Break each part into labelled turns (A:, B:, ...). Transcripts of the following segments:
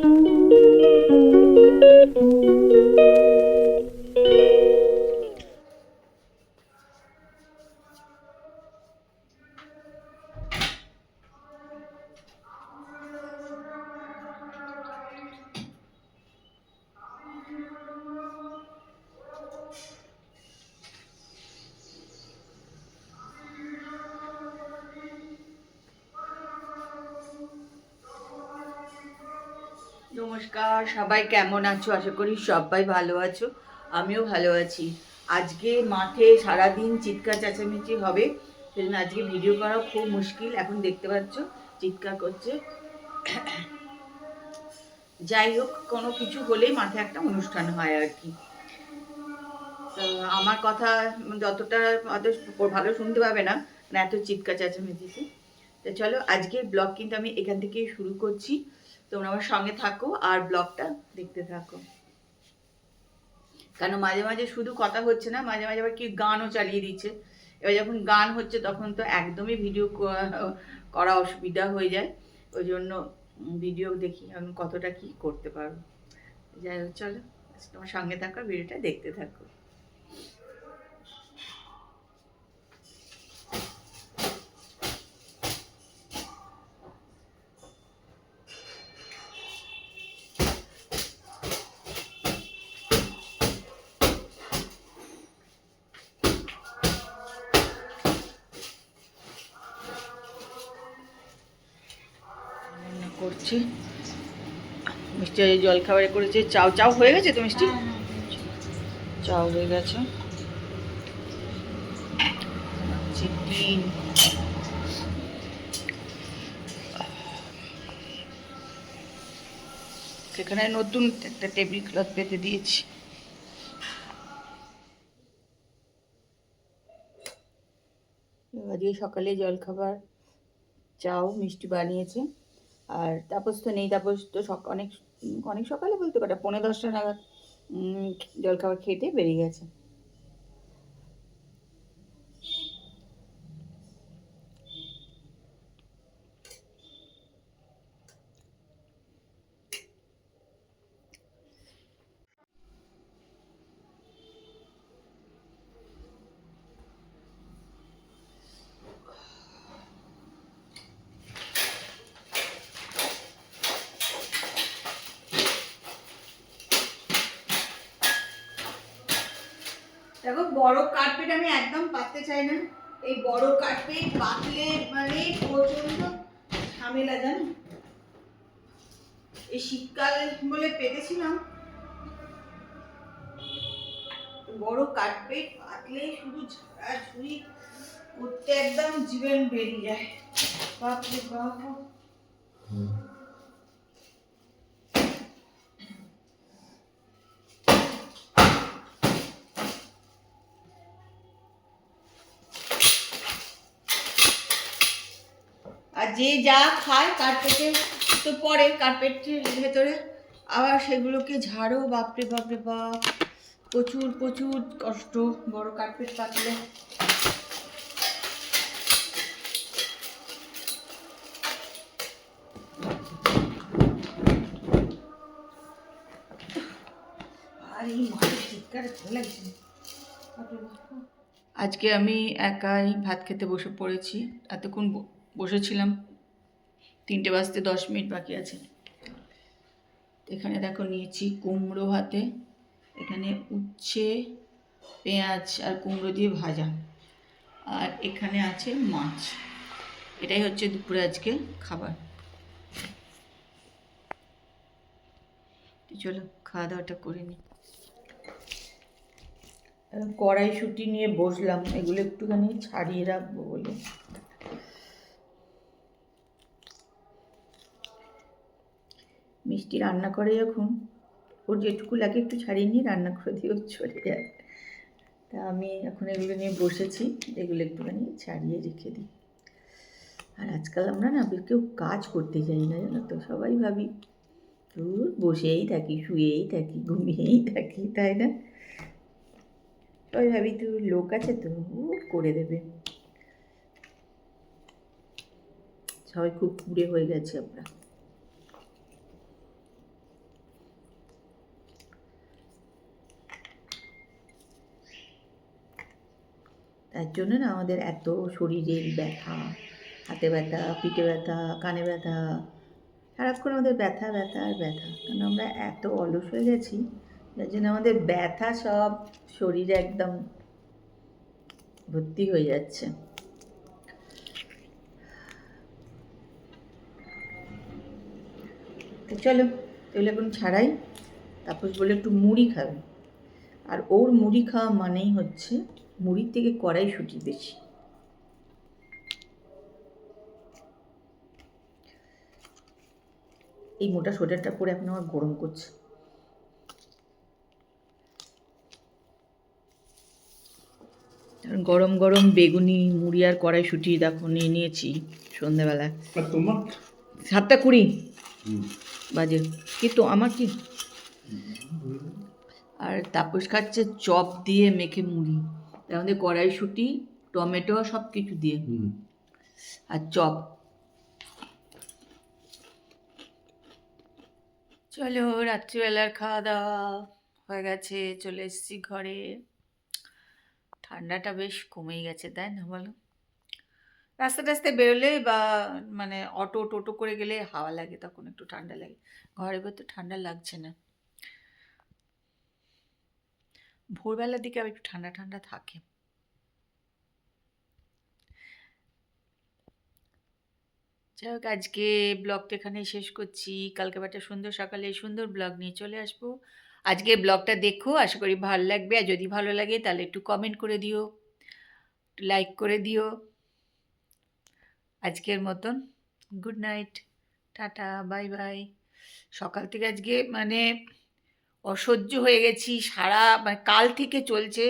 A: Thank you. নমস্কার, সবাই কেমন আছো? আশা করি সবাই ভালো আছো, আমিও ভালো আছি। আজকে মাঠে সারাদিন চিৎকার চেঁচামেচি হবে, সেজন্য আজকে ভিডিও করা খুব মুশকিল। এখন দেখতে পাচ্ছ, চিৎকার করছে। যাই হোক, কোনো কিছু হলেই মাঠে একটা অনুষ্ঠান হয় আর কি। আমার কথা যতটা অত ভালো শুনতে পাবে না মানে এত চিৎকার চেঁচামেচিতে। তো চলো, আজকের ব্লগ কিন্তু আমি এখান থেকে শুরু করছি। তোমরা আমার সঙ্গে থাকো আর ব্লগটা দেখতে থাকো। কেন মাঝে মাঝে শুধু কথা হচ্ছে না, মাঝে মাঝে আবার কি গানও চালিয়ে দিচ্ছে। এবার যখন গান হচ্ছে তখন তো একদমই ভিডিও করা অসুবিধা হয়ে যায়। ওই জন্য ভিডিও দেখি আমি কতটা কি করতে পারব। যাই হোক, চলো তোমার সঙ্গে থাকো ভিডিওটা দেখতে থাকো। করছি। মিষ্টি জল খাবারে করেছে। চাও চাও হয়ে গেছে তো মিষ্টি? চাও হয়ে গেছে। সেখানে নতুন একটা টেবিল ক্লথ পেতে দিয়েছি। আজকে সকালে জলখাবার চাও মিষ্টি বানিয়েছে। আর তাপস তো নেই, তাপস তো সক, অনেক অনেক সকালে বলতে পারে পনেরো দশটা নাগাদ জলখাবার খেতে বেরিয়ে গেছে। দেখো, বড় কার্পেট আমি একদম পাততে চাই না। এই বড় কার্পেট পাতলে মানে প্রচণ্ড ঝামেলা, জানো? এই শীতকাল বলে পেতেছিলাম। বড় কার্পেট পাতলে শুধু ঝাড়াঝুড়ি করতে একদম জীবন বেরিয়ে যায়। বাপরে বাপ। যে যা খায় কার্পেটে তো পরে কার্পেটের ভেতরে। আবার সেগুলোকে ঝাড়ো, বাপরে বাপরে, বাপ। প্রচুর প্রচুর কষ্ট বড় কার্পেট পাতলে। আজকে আমি একাই ভাত খেতে বসে পড়েছি। এতক্ষণ বসেছিলাম। তিনটে বাজতে দশ মিনিট বাকি আছে। এখানে দেখো নিয়েছি কুমড়ো হাতে এখানে উচ্ছে, পেঁয়াজ আর কুমড়ো দিয়ে ভাজা। আর এখানে আছে মাছ। এটাই হচ্ছে দুপুরে আজকে খাবার। চলো খাওয়া দাওয়াটা করে নিই। কড়াইশুঁটি নিয়ে বসলাম। এগুলো একটুখানি ছাড়িয়ে রাখব বলে। মিষ্টি রান্না করে যখন, ওর যেটুকু লাগে একটু ছাড়িয়ে নিয়ে রান্না করে দিয়ে ও চলে যায়। তা আমি এখন এগুলো নিয়ে বসেছি, এগুলো একটুখানি ছাড়িয়ে রেখে দিই। আর আজকাল আমরা না কেউ কাজ করতে যাই না, জানো তো, সবাই ভাবি ধুর বসেই থাকি, শুয়েই থাকি, ঘুমিয়েই থাকি, তাই না? ওই ভাবি তুই লোক আছে তো করে দেবে। সবাই খুব কুড়ে হয়ে গেছে আমরা। তার জন্য না আমাদের এত শরীরের ব্যথা, হাতে ব্যথা, পিঠে ব্যথা, কানে ব্যথা, সারাক্ষণ আমাদের ব্যথা ব্যথা আর ব্যথা। কারণ আমরা এত অলস হয়ে গেছি, যার জন্য আমাদের ব্যথা সব শরীরে একদম ভর্তি হয়ে যাচ্ছে। তো চলো তাহলে এখন ছাড়াই, তাপস বলে একটু মুড়ি খাবে। আর ওর মুড়ি খাওয়া মানেই হচ্ছে মুড়ির থেকে কড়াইশুঁটি বেশি। এই মোটা সোয়েটারটা পরে এখন আমার গরম করছে। গরম গরম বেগুনি মুড়ি আর কড়াইশুঁটি দেখো নিয়ে নিয়েছি
B: তোমার?
A: সাতটা কুড়ি। বাজে। কিন্তু আমার কি? আর তাপস খাচ্ছে চপ দিয়ে মেখে মুড়ি। তার মধ্যে কড়াইশুঁটি টমেটো সব কিছু দিয়ে। আর চপ। চলো রাত্রিবেলার খাওয়া দাওয়া হয়ে গেছে চলে এসেছি ঘরে। ঠান্ডাটা বেশ কমেই গেছে তাই না বলো? রাস্তা টাস্তায় বেরোলে বা মানে অটো টোটো করে গেলে হাওয়া লাগে তখন একটু ঠান্ডা লাগে। ঘরের ভেতর ঠান্ডা লাগছে না। ভোরবেলার দিকে আবার একটু ঠান্ডা ঠান্ডা থাকে। যাই হোক, আজকে ব্লগটা এখানেই শেষ করছি। কালকে একটা সুন্দর সকালে সুন্দর ব্লগ নিয়ে চলে আসব। আজকে ব্লগটা দেখো, আশা করি ভালো লাগবে। আর যদি ভালো লাগে, তাহলে একটু কমেন্ট করে দিও, একটু লাইক করে দিও। আজকের মতন good night tata bye bye সকাল থেকে আজকে মানে অসহ্য হয়ে গেছি। সারা মানে কাল থেকে চলছে।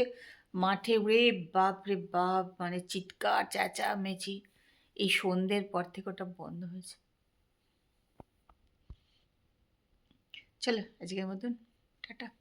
A: মাঠে রে বাপ রে বাপ মানে চিৎকার, চেঁচামেচি। এই সন্ধ্যের পর থেকে ওটা বন্ধ হয়েছে। চলো, আজকের মতন, টাটা।